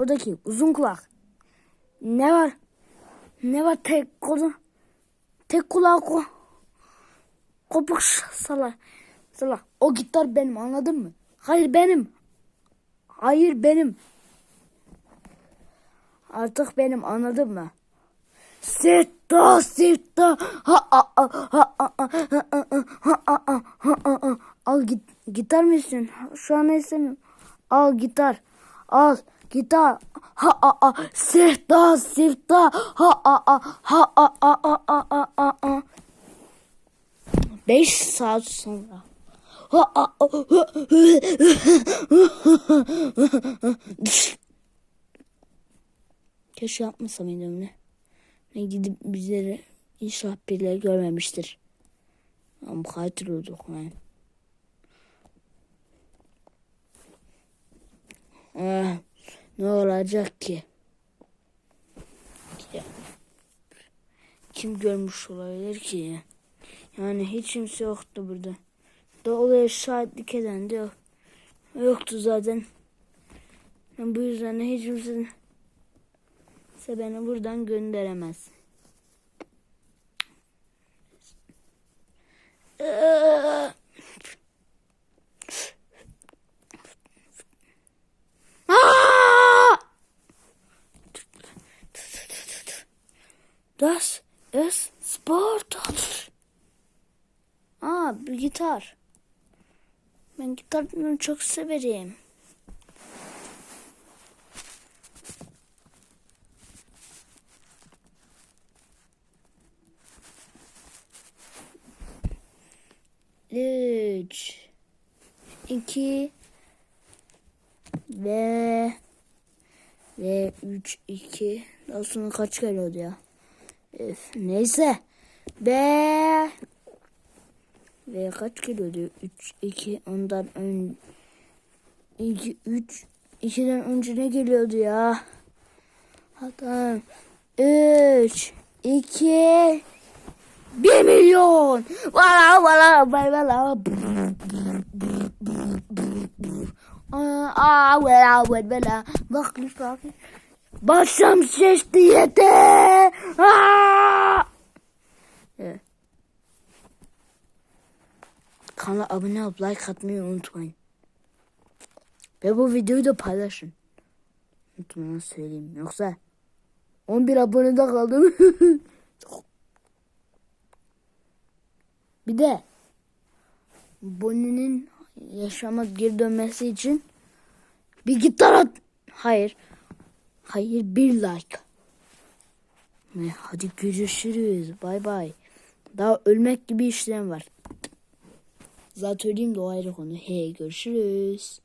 Oradaki uzun kulak. Ne var? Ne var tek kolu? Tek kulağı ko. Kopuk sala. Sala. O gitar benim anladın mı? Hayır benim. Hayır benim. Artık benim anladın mı? Ha ha al git gitar mısın? Şu an istemiyorum. Al gitar. Al gitar. Ha ha ha sirta sirta ha ha ha ha ha ha ha ha ha ha 5 saat sonra. Ha ha ha Keşke yapmasam ne? Ne gidip bizleri inşallah birileri görmemiştir. Ama katil lan. Ah, ne olacak ki? Kim görmüş olabilir ki? Yani hiç kimse yoktu burada. Da olaya şahitlik eden de yok. Yoktu zaten. Yani bu yüzden de hiç kimse beni buradan gönderemez. Aa! Aa! Das ist Sport. Aa, bir gitar. Ben gitarını çok severim. Üç, iki ve ve üç, iki. Daha sonra kaç geliyordu ya? Öf, neyse. Ve ve kaç geliyordu? Üç, iki, ondan ön iki, üç, ikiden önce ne geliyordu ya? Hatta üç, iki, bir milyon. Valla valla valla valla. Aa valla valla. Bak lütfen. Başım şişti yeter. Evet. Kanala abone olup like atmayı unutmayın. Ve bu videoyu da paylaşın. Unutmayın söyleyeyim. Yoksa 11 abonede kaldım. Bir de Bonnie'nin yaşama geri dönmesi için bir gitar at. Hayır. Hayır bir like. Hadi görüşürüz. Bay bay. Daha ölmek gibi işlem var. Zaten söyleyeyim de o ayrı konu. Hey görüşürüz.